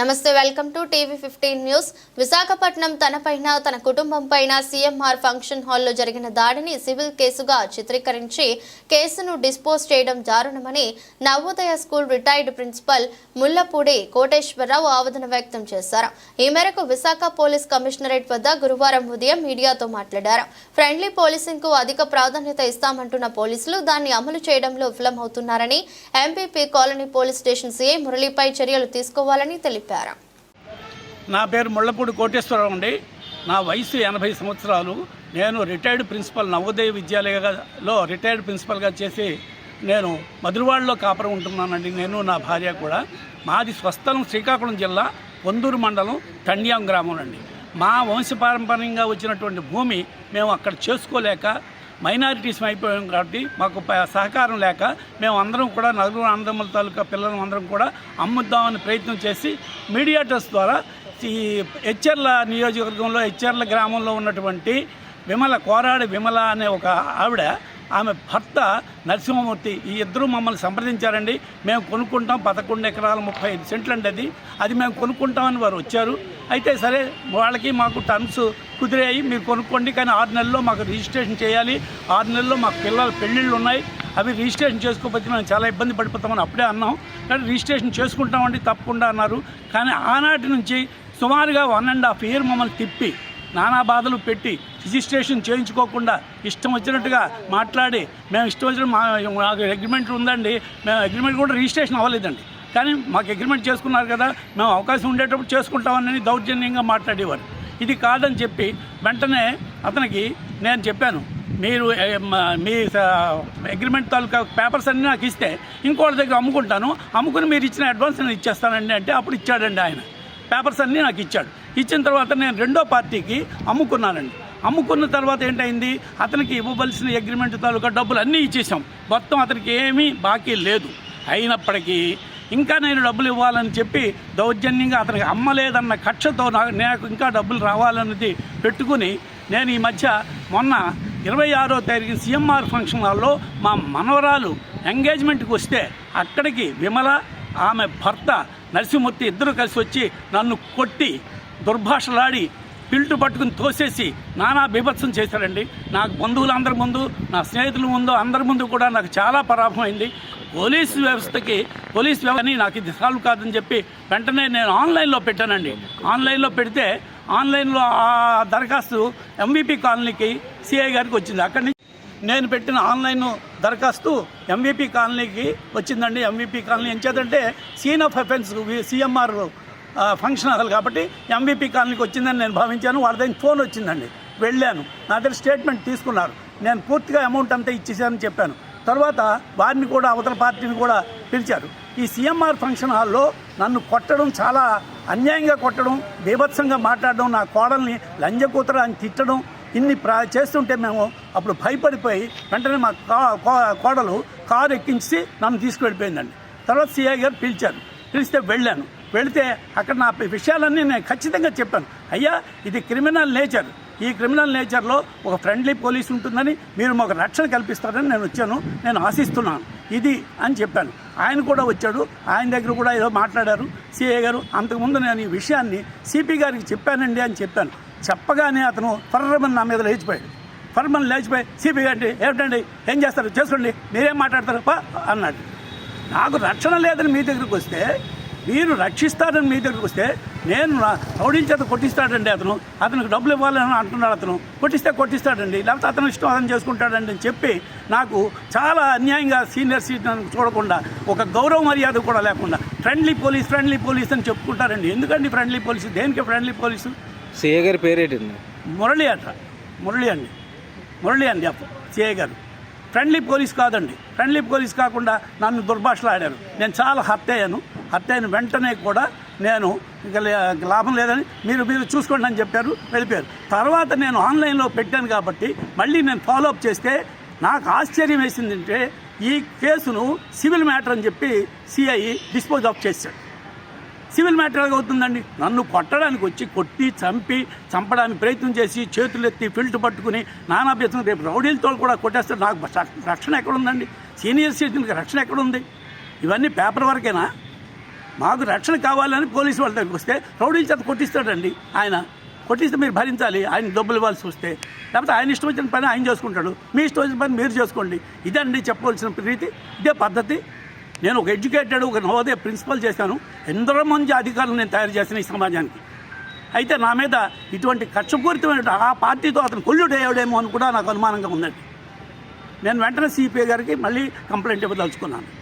నమస్తే welcome to TV fifteen news. Visakhapatnam తనపైన తన కుటుంబం పైన సీఎంఆర్ ఫంక్షన్ హాల్లో జరిగిన దాడిని సివిల్ కేసుగా చిత్రీకరించి కేసును డిస్పోజ్ చేయడం దారుణమని Navodaya school retired principal Mullapudi Koteswararao ఆవేదన వ్యక్తం చేశారు. ఈ మేరకు విశాఖ పోలీస్ కమిషనరేట్ వద్ద గురువారం ఉదయం మీడియాతో మాట్లాడారు. ఫ్రెండ్లీ పోలీసింగ్కు అధిక ప్రాధాన్యత ఇస్తామంటున్న పోలీసులు దాన్ని అమలు చేయడంలో విఫలమవుతున్నారని MPP colony police station CI మురళీపై చర్యలు తీసుకోవాలని తెలిపారు. నా పేరు ముళ్ళపూడి కోటేశ్వరరావు అండి. నా వయసు ఎనభై సంవత్సరాలు. నేను రిటైర్డ్ ప్రిన్సిపల్ నవోదయ విద్యాలయలో రిటైర్డ్ ప్రిన్సిపల్గా చేసి నేను మధురవాడలో కాపురం ఉంటున్నానండి. నేను నా భార్య కూడా. మాది స్వస్థలం శ్రీకాకుళం జిల్లా పొందూరు మండలం తండ్యాం గ్రామం అండి. మా వంశపారంపర్యంగా వచ్చినటువంటి భూమి మేము అక్కడ చేసుకోలేక మైనారిటీస్ అయిపోయాం కాబట్టి మాకు ప- సహకారం లేక మేము అందరం కూడా నలుగురు ఆంధ్రముల తాలూకా పిల్లలు అందరం కూడా అమ్ముద్దామని ప్రయత్నం చేసి మీడియాటర్స్ ద్వారా ఈ హెచ్చర్ల నియోజకవర్గంలో హెచ్చర్ల గ్రామంలో ఉన్నటువంటి విమల కోరాడి విమల అనే ఒక ఆవిడ ఆమె భర్త నరసింహమూర్తి ఈ ఇద్దరు మమ్మల్ని సంప్రదించారండి. మేము కొనుక్కుంటాం పదకొండు ఎకరాల ముప్పై ఐదు సెంట్లు అండి అది. అది మేము కొనుక్కుంటామని వారు వచ్చారు. అయితే సరే వాళ్ళకి మాకు టర్మ్స్ కుదిరాయి మీరు కొనుక్కోండి. కానీ ఆరు నెలల్లో మాకు రిజిస్ట్రేషన్ చేయాలి. ఆరు నెలల్లో మాకు పిల్లల పెళ్ళిళ్ళు ఉన్నాయి. అవి రిజిస్ట్రేషన్ చేసుకోకపోతే మేము చాలా ఇబ్బంది పడిపోతామని అప్పుడే అన్నాం. కానీ రిజిస్ట్రేషన్ చేసుకుంటామండి తప్పకుండా అన్నారు. కానీ ఆనాటి నుంచి సుమారుగా వన్ అండ్ హాఫ్ ఇయర్ మమ్మల్ని తిప్పి నానా బాధలు పెట్టి రిజిస్ట్రేషన్ చేయించుకోకుండా ఇష్టం వచ్చినట్టుగా మాట్లాడి మేము ఇష్టం వచ్చిన మా మాకు అగ్రిమెంట్ ఉందండి. మేము అగ్రిమెంట్ కూడా రిజిస్ట్రేషన్ అవ్వలేదండి. కానీ మాకు అగ్రిమెంట్ చేసుకున్నారు కదా మేము అవకాశం ఉండేటప్పుడు చేసుకుంటామని దౌర్జన్యంగా మాట్లాడేవారు. ఇది కాదని చెప్పి వెంటనే అతనికి నేను చెప్పాను మీరు మీ అగ్రిమెంట్ తాలూకా పేపర్స్ అన్నీ నాకు ఇస్తే ఇంకోటి దగ్గర అమ్ముకుంటాను అమ్ముకుని మీరు ఇచ్చిన అడ్వాన్స్ నేను ఇచ్చేస్తానండి అంటే అప్పుడు ఇచ్చాడండి ఆయన. పేపర్స్ అన్నీ నాకు ఇచ్చాడు. ఇచ్చిన తర్వాత నేను రెండో పార్టీకి అమ్ముకున్నానండి. అమ్ముకున్న తర్వాత ఏంటైంది? అతనికి ఇవ్వవలసిన అగ్రిమెంట్ తాలూకా డబ్బులు అన్నీ ఇచ్చేసాం మొత్తం అతనికి ఏమీ బాకీ లేదు. అయినప్పటికీ ఇంకా నేను డబ్బులు ఇవ్వాలని చెప్పి దౌర్జన్యంగా అతనికి అమ్మలేదన్న కక్షతో నాకు నాకు ఇంకా డబ్బులు రావాలన్నది పెట్టుకుని నేను ఈ మధ్య మొన్న ఇరవై ఆరో తారీఖు సీఎంఆర్ ఫంక్షన్ హాల్లో మా మనవరాలు ఎంగేజ్మెంట్కి వస్తే అక్కడికి విమల ఆమె భర్త నరసింహమూర్తి ఇద్దరు కలిసి వచ్చి నన్ను కొట్టి దుర్భాషలాడి పిల్టు పట్టుకుని తోసేసి నానా బీభత్సం చేశారండి నాకు బంధువులందరి ముందు నా స్నేహితుల ముందు అందరి ముందు కూడా నాకు చాలా పరాభం అయింది. పోలీసు వ్యవస్థకి పోలీస్ వ్యవస్థని నాకు ఇది సాల్వ్ కాదని చెప్పి వెంటనే నేను ఆన్లైన్లో పెట్టానండి. ఆన్లైన్లో పెడితే ఆన్లైన్లో ఆ దరఖాస్తు ఎంవిపి కాలనీకి సిఐ గారికి వచ్చింది. అక్కడి నుంచి నేను పెట్టిన ఆన్లైన్ దరఖాస్తు ఎంవిపి కాలనీకి వచ్చిందండి. MVP colony ఎంచేదంటే scene of offence CMR function hall కాబట్టి ఎంవీపీ కాలనీకి వచ్చిందని నేను భావించాను. వాళ్ళ దగ్గర ఫోన్ వచ్చిందండి. వెళ్ళాను. నా దగ్గర స్టేట్మెంట్ తీసుకున్నారు. నేను పూర్తిగా అమౌంట్ అంతా ఇచ్చేసానని చెప్పాను. తర్వాత వారిని కూడా అవతల పార్టీని కూడా పిలిచారు. ఈ సీఎంఆర్ ఫంక్షన్ హాల్లో నన్ను కొట్టడం చాలా అన్యాయంగా కొట్టడం బీభత్సంగా మాట్లాడడం నా కోడల్ని లంజకూతర అని తిట్టడం ఇన్ని ప్రా చేస్తుంటే మేము అప్పుడు భయపడిపోయి వెంటనే మా కా- కో- కోడలు కారు ఎక్కించి నన్ను తీసుకువెళ్ళిపోయిందండి. తర్వాత సిఐ గారు పిలిచారు. పిలిస్తే వెళ్ళాను. వెళితే అక్కడ నా విషయాలన్నీ నేను ఖచ్చితంగా చెప్పాను. అయ్యా ఇది క్రిమినల్ నేచర్. ఈ క్రిమినల్ నేచర్లో ఒక ఫ్రెండ్లీ పోలీస్ ఉంటుందని మీరు మాకు రక్షణ కల్పిస్తారని నేను వచ్చాను. నేను ఆశిస్తున్నాను. ఇది అని చెప్పాను. ఆయన కూడా వచ్చాడు. ఆయన దగ్గర కూడా ఏదో మాట్లాడారు. సిఏ గారు అంతకుముందు నేను ఈ విషయాన్ని సిపి గారికి చెప్పానండి అని చెప్పాను. చెప్పగానే అతను ఫర్రమని నా మీద లేచిపోయాడు. ఫర్మన్ లేచిపోయి సిపి గారి ఏమిటండి? ఏం చేస్తారు? చేసుకోండి. మీరేం మాట్లాడతారు? పా అన్నాడు. నాకు రక్షణ లేదని మీ దగ్గరికి వస్తే మీరు రక్షిస్తారని మీ దగ్గరికి వస్తే నేను రౌడీల చేత కొట్టిస్తాడండి అతను. అతనికి డబ్బులు ఇవ్వాలని అంటున్నాడు అతను. కొట్టిస్తే కొట్టిస్తాడండి. లేకపోతే అతను ఇష్టం అతను చేసుకుంటాడండి అని చెప్పి నాకు చాలా అన్యాయంగా సీనియర్ సీనియర్ చూడకుండా ఒక గౌరవ మర్యాద కూడా లేకుండా ఫ్రెండ్లీ పోలీస్ ఫ్రెండ్లీ పోలీస్ అని చెప్పుకుంటారండి. ఎందుకండి ఫ్రెండ్లీ పోలీసు? దేనికి ఫ్రెండ్లీ పోలీసు? సిఏ గారి పేరేంటండి? మురళి అట. మురళి అండి. మురళి అండి అప్ప సిఐ గారు. ఫ్రెండ్లీ పోలీస్ కాదండి. ఫ్రెండ్లీ పోలీస్ కాకుండా నన్ను దుర్భాషలు ఆడారు నేను చాలా హర్ట్ అయ్యాను. హర్ట్ అయిన వెంటనే కూడా నేను ఇంకా లాభం లేదని మీరు మీరు చూసుకోండి అని చెప్పారు వెళ్ళిపోయారు. తర్వాత నేను ఆన్లైన్లో పెట్టాను కాబట్టి మళ్ళీ నేను ఫాలో అప్ చేస్తే నాకు ఆశ్చర్యం వేసిందంటే ఈ కేసును సివిల్ మ్యాటర్ అని చెప్పి సిఐ డిస్పోజ్ ఆఫ్ చేశాడు. సివిల్ మ్యాటర్ అవుతుందండి? నన్ను కొట్టడానికి వచ్చి కొట్టి చంపి చంపడానికి ప్రయత్నం చేసి చేతులు ఎత్తి ఫిల్ట్ పట్టుకుని నానాభ్యసం రేపు రౌడీలతో కూడా కొట్టేస్తే నాకు రక్షణ ఎక్కడుందండి? సీనియర్ సిటిజన్కి రక్షణ ఎక్కడుంది? ఇవన్నీ పేపర్ వరకేనా? మాకు రక్షణ కావాలని పోలీసు వాళ్ళ దగ్గరికి వస్తే రౌడీల చేత కొట్టిస్తాడండి ఆయన. కొట్టిస్తే మీరు భరించాలి ఆయన డబ్బులు ఇవ్వాల్సి వస్తే. లేకపోతే ఆయన ఇష్టం వచ్చిన పని ఆయన చేసుకుంటాడు. మీ ఇష్టం వచ్చిన పని మీరు చేసుకోండి. ఇదండి చెప్పవలసిన రీతి ఇదే పద్ధతి. నేను ఒక ఎడ్యుకేటెడ్ ఒక నవోదయ ప్రిన్సిపల్ చేశాను. ఎందరో మంది అధికారులు నేను తయారు చేసిన ఈ సమాజానికి. అయితే నా మీద ఇటువంటి కక్షపూరితమైన ఆ పార్టీతో అతను కొల్లుడు అయ్యాడేమో అని కూడా నాకు అనుమానంగా ఉందండి. నేను వెంటనే సిపిఐ గారికి మళ్ళీ కంప్లైంట్ ఇవ్వదలుచుకున్నాను.